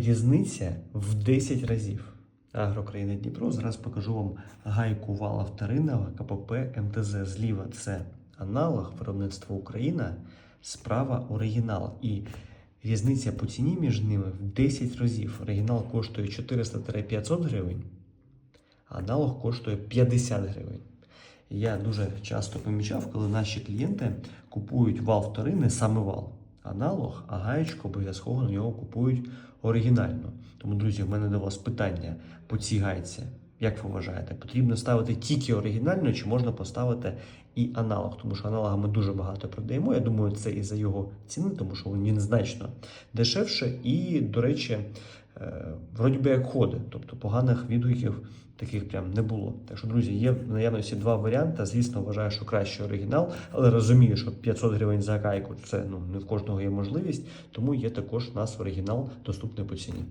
різниця в 10 разів. Агрокраїна Дніпро. Зараз покажу вам гайку вала вторинного КПП МТЗ. Зліва це аналог виробництва Україна, справа оригінал. І різниця по ціні між ними в 10 разів. Оригінал коштує 400-500 гривень, аналог коштує 50 гривень. Я дуже часто помічав, коли наші клієнти купують вал вторинний, саме вал, аналог, а гаєчку обов'язково на нього купують оригінально. Тому, друзі, в мене до вас питання по цій гайці. Як ви вважаєте, потрібно ставити тільки оригінально, чи можна поставити і аналог? Тому що аналога ми дуже багато продаємо. Я думаю, це і за його ціни, тому що він значно дешевше. І, до речі, е, вроді би як ходить, тобто поганих відгуків таких прям не було. Так що, друзі, є в наявності два варіанти. Звісно, вважаю, що краще оригінал, але розумію, що 500 гривень за гайку це ну не в кожного є можливість, тому є також у нас оригінал доступний по ціні.